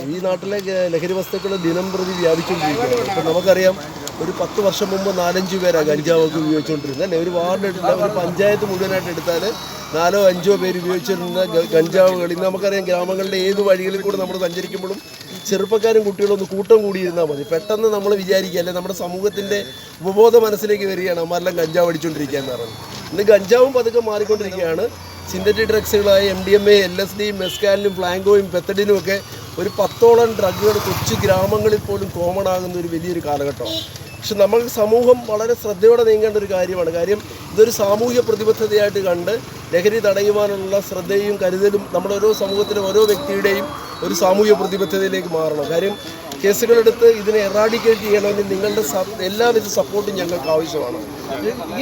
ഈ നാട്ടിലെ ലഹരി വസ്തുക്കൾ ദിനം പ്രതി വ്യാപിച്ചുകൊണ്ടിരിക്കുകയാണ്. ഇപ്പം നമുക്കറിയാം ഒരു പത്ത് വർഷം മുമ്പ് നാലഞ്ച് പേരാണ് കഞ്ചാവൊക്കെ ഉപയോഗിച്ചുകൊണ്ടിരുന്നത്. അല്ലെ? ഒരു വാർഡ് എടുത്താൽ ഒരു പഞ്ചായത്ത് മുഴുവനായിട്ട് എടുത്താൽ നാലോ അഞ്ചോ പേര് ഉപയോഗിച്ചിരുന്ന കഞ്ചാവ് കളി നമുക്കറിയാം ഗ്രാമങ്ങളുടെ ഏത് വഴികളിൽ കൂടെ നമ്മൾ സഞ്ചരിക്കുമ്പോഴും ചെറുപ്പക്കാരും കുട്ടികളും ഒന്ന് കൂട്ടം കൂടിയിരുന്നാൽ മതി. പെട്ടെന്ന് നമ്മൾ വിചാരിക്കുക അല്ലെ? നമ്മുടെ സമൂഹത്തിന്റെ ഉപബോധ മനസ്സിലേക്ക് വരികയാണ് അമ്മാരെല്ലാം കഞ്ചാവ് അടിച്ചുകൊണ്ടിരിക്കുക എന്ന് പറയുന്നത്. ഇന്ന് കഞ്ചാവും പതുക്കെ മാറിക്കൊണ്ടിരിക്കുകയാണ്. Synthetic ഡ്രഗ്സുകളായ M D M A L S D മെസ്കാലിനും ഫ്ലാങ്കോയും പെത്തഡിനും ഒക്കെ ഒരു പത്തോളം ഡ്രഗുകൾ കൊച്ചു ഗ്രാമങ്ങളിൽ പോലും കോമൺ ആകുന്ന ഒരു വലിയൊരു കാലഘട്ടമാണ്. പക്ഷെ നമ്മൾ സമൂഹം വളരെ ശ്രദ്ധയോടെ നീങ്ങേണ്ട ഒരു കാര്യമാണ്. കാര്യം ഇതൊരു സാമൂഹ്യ പ്രതിബദ്ധതയായിട്ട് കണ്ട് ലഹരി തടയുവാനുള്ള ശ്രദ്ധയും കരുതലും നമ്മുടെ ഓരോ സമൂഹത്തിലെ ഓരോ വ്യക്തിയുടെയും ഒരു സാമൂഹ്യ പ്രതിബദ്ധതയിലേക്ക് മാറണം. കാര്യം കേസുകളെടുത്ത് ഇതിനെ എറാഡിക്കേറ്റ് ചെയ്യണമെങ്കിൽ നിങ്ങളുടെ എല്ലാവിധ സപ്പോർട്ടും ഞങ്ങൾക്ക് ആവശ്യമാണ്.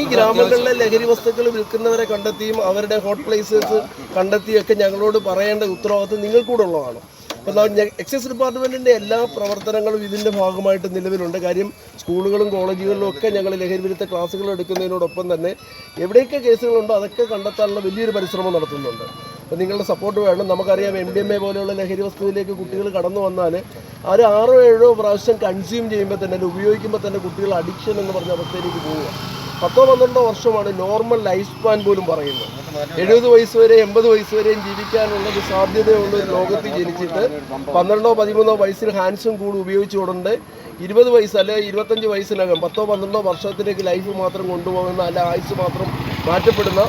ഈ ഗ്രാമങ്ങളിലെ ലഹരി വസ്തുക്കൾ വിൽക്കുന്നവരെ കണ്ടെത്തിയും അവരുടെ ഹോട്ട് പ്ലേസസ് കണ്ടെത്തിയൊക്കെ ഞങ്ങളോട് പറയേണ്ട ഉത്തരവാദിത്വം നിങ്ങൾക്കൂടെ ഉള്ളതാണ്. എക്സൈസ് ഡിപ്പാർട്ട്മെന്റിന്റെ എല്ലാ പ്രവർത്തനങ്ങളും ഇതിന്റെ ഭാഗമായിട്ട് നിലവിലുണ്ട്. കാര്യം സ്കൂളുകളും കോളേജുകളിലും ഒക്കെ ഞങ്ങൾ ലഹരി വിരുദ്ധ ക്ലാസ്സുകൾ എടുക്കുന്നതിനോടൊപ്പം തന്നെ എവിടെയൊക്കെ കേസുകളുണ്ടോ അതൊക്കെ കണ്ടെത്താനുള്ള വലിയൊരു പരിശ്രമം നടത്തുന്നുണ്ട്. അപ്പോൾ നിങ്ങളുടെ സപ്പോർട്ട് വേണം. നമുക്കറിയാം എം ഡി എം എ പോലെയുള്ള ലഹരി വസ്തുവിലേക്ക് കുട്ടികൾ കടന്നു വന്നാൽ ഒരു ആറോ ഏഴോ പ്രാവശ്യം കൺസ്യൂം ചെയ്യുമ്പോൾ തന്നെ ഉപയോഗിക്കുമ്പോൾ തന്നെ കുട്ടികൾ അഡിക്ഷൻ എന്ന് പറഞ്ഞ അവസ്ഥയിലേക്ക് പോവുക. പത്തോ പന്ത്രണ്ടോ വർഷമാണ് നോർമൽ ലൈഫ് സ്പാൻ പോലും പറയുന്നത്. എഴുപത് വയസ്സ് വരെ എൺപത് വയസ്സ് വരെയും ജീവിക്കാനുള്ള ഒരു സാധ്യതയുള്ള ഒരു ലോകത്ത് ജനിച്ചിട്ട് പന്ത്രണ്ടോ പതിമൂന്നോ വയസ്സിൽ ഹാൻഡ്സും കൂടി ഉപയോഗിച്ചുകൊണ്ട് ഇരുപത് വയസ്സ് അല്ലെ ഇരുപത്തഞ്ച് വയസ്സിനകം പത്തോ പന്ത്രണ്ടോ വർഷത്തിലേക്ക് ലൈഫ് മാത്രം കൊണ്ടുപോകുന്ന അല്ല ആയുസ് മാത്രം മാറ്റപ്പെടുന്ന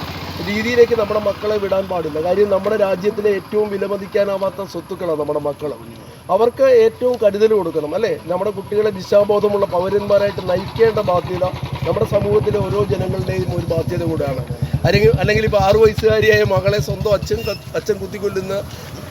രീതിയിലേക്ക് നമ്മുടെ മക്കളെ വിടാൻ പാടില്ല. കാര്യം നമ്മുടെ രാജ്യത്തിലെ ഏറ്റവും വിലമതിക്കാനാവാത്ത സ്വത്തുക്കളാണ് നമ്മുടെ മക്കൾ അവർക്ക് ഏറ്റവും കരുതൽ കൊടുക്കണം അല്ലേ? നമ്മുടെ കുട്ടികളെ ദിശാബോധമുള്ള പൗരന്മാരായിട്ട് നയിക്കേണ്ട ബാധ്യത നമ്മുടെ സമൂഹത്തിലെ ഓരോ ജനങ്ങളുടെയും ഒരു ബാധ്യത കൂടെയാണ്. അല്ലെങ്കിൽ അല്ലെങ്കിൽ ഇപ്പോൾ ആറു വയസ്സുകാരിയായ മകളെ സ്വന്തം അച്ഛൻ അച്ഛൻ കുത്തിക്കൊല്ലുന്ന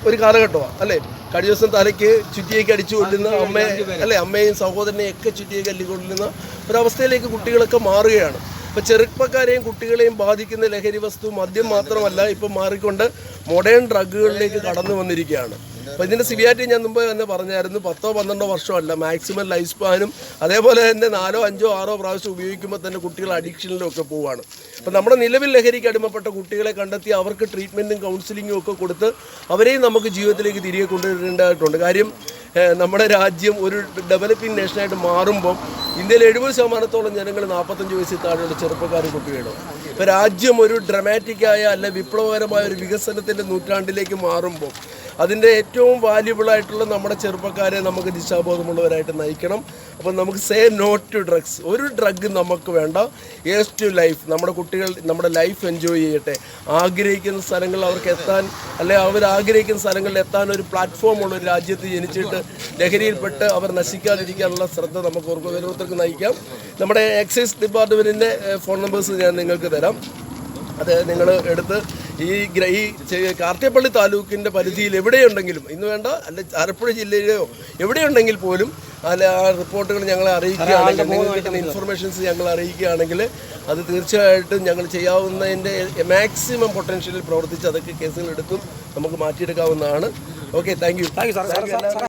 ഒരു കാലഘട്ടമാണ്. അല്ലേ? കഴിഞ്ഞ ദിവസം തലയ്ക്ക് ചുറ്റിയേക്ക് അടിച്ചു കൊല്ലുന്ന അമ്മയെ അല്ലേ? അമ്മയും സഹോദരനെയും ഒക്കെ ചുറ്റിയേക്ക് അല്ലിക്കൊല്ലുന്ന ഒരവസ്ഥയിലേക്ക് കുട്ടികളൊക്കെ മാറുകയാണ്. ഇപ്പോൾ ചെറുപ്പക്കാരെയും കുട്ടികളെയും ബാധിക്കുന്ന ലഹരി വസ്തു മദ്യം മാത്രമല്ല ഇപ്പം മാറിക്കൊണ്ട് മോഡേൺ ഡ്രഗുകളിലേക്ക് കടന്നു വന്നിരിക്കുകയാണ്. അപ്പോൾ ഇതിന്റെ സിവിയാരിറ്റി ഞാൻ മുമ്പ് തന്നെ പറഞ്ഞായിരുന്നു. പത്തോ പന്ത്രണ്ടോ വർഷമല്ല മാക്സിമം ലൈഫ് സ്പാനും അതേപോലെ തന്നെ നാലോ അഞ്ചോ ആറോ പ്രാവശ്യം ഉപയോഗിക്കുമ്പോൾ തന്നെ കുട്ടികൾ അഡിക്ഷനിലൊക്കെ പോവുകയാണ് അപ്പോൾ നമ്മുടെ നിലവിൽ ലഹരിക്ക് അടിമപ്പെട്ട കുട്ടികളെ കണ്ടെത്തി അവർക്ക് ട്രീറ്റ്മെന്റും കൗൺസിലിങ്ങും ഒക്കെ കൊടുത്ത് അവരെയും നമുക്ക് ജീവിതത്തിലേക്ക് തിരികെ കൊണ്ടുവരേണ്ടതായിട്ടുണ്ട്. കാര്യം നമ്മുടെ രാജ്യം ഒരു ഡെവലപ്പിംഗ് നേഷനായിട്ട് മാറുമ്പം ഇന്ത്യയിൽ എഴുപത് ശതമാനത്തോളം ജനങ്ങൾ നാൽപ്പത്തഞ്ച് വയസ്സിൽ താഴെയുള്ള ചെറുപ്പക്കാർ കുട്ടികളും ഇപ്പോൾ രാജ്യം ഒരു ഡ്രമാറ്റിക്കായ അല്ല വിപ്ലവകരമായ ഒരു വികസനത്തിന്റെ നൂറ്റാണ്ടിലേക്ക് മാറുമ്പോൾ അതിന്റെ ഏറ്റവും വാല്യുബിൾ ആയിട്ടുള്ള നമ്മുടെ ചെറുപ്പക്കാരെ നമുക്ക് ദിശാബോധമുള്ളവരായിട്ട് നയിക്കണം. അപ്പം നമുക്ക് സേ നോട്ട് ടു ഡ്രഗ്സ് ഒരു ഡ്രഗ് നമുക്ക് വേണ്ട. ഏസ് ടു ലൈഫ് നമ്മുടെ കുട്ടികൾ നമ്മുടെ ലൈഫ് എൻജോയ് ചെയ്യട്ടെ. ആഗ്രഹിക്കുന്ന സ്ഥലങ്ങളിൽ അവർക്ക് എത്താൻ അല്ലെ അവർ ആഗ്രഹിക്കുന്ന സ്ഥലങ്ങളിൽ എത്താൻ ഒരു പ്ലാറ്റ്ഫോം ഉള്ള ഒരു രാജ്യത്ത് ജനിച്ചിട്ട് ലഹരിയിൽപ്പെട്ട് അവർ നശിക്കാതിരിക്കാനുള്ള ശ്രദ്ധ നമുക്ക് ഓരോരുത്തർക്ക് നയിക്കാം. നമ്മുടെ എക്സൈസ് ഡിപ്പാർട്ട്മെന്റിന്റെ ഫോൺ നമ്പേഴ്സ് ഞാൻ നിങ്ങൾക്ക് തരാം. അത് നിങ്ങൾ എടുത്ത് ഈ ഗ്രഹി ഈ കാർത്തിയപ്പള്ളി താലൂക്കിന്റെ പരിധിയിൽ എവിടെയുണ്ടെങ്കിലും ഇന്ന് വേണ്ട അല്ല ആലപ്പുഴ ജില്ലയിലെയോ എവിടെയുണ്ടെങ്കിൽ പോലും അല്ല ആ റിപ്പോർട്ടുകൾ ഞങ്ങളെ അറിയിക്കുകയാണെങ്കിൽ നിങ്ങൾക്ക് കിട്ടുന്ന ഇൻഫർമേഷൻസ് ഞങ്ങൾ അറിയിക്കുകയാണെങ്കിൽ അത് തീർച്ചയായിട്ടും ഞങ്ങൾ ചെയ്യാവുന്നതിന്റെ മാക്സിമം പൊട്ടൻഷ്യലിൽ പ്രവർത്തിച്ച് അതൊക്കെ കേസുകൾ എടുത്തും നമുക്ക് മാറ്റിയെടുക്കാവുന്നതാണ്. Okay thank you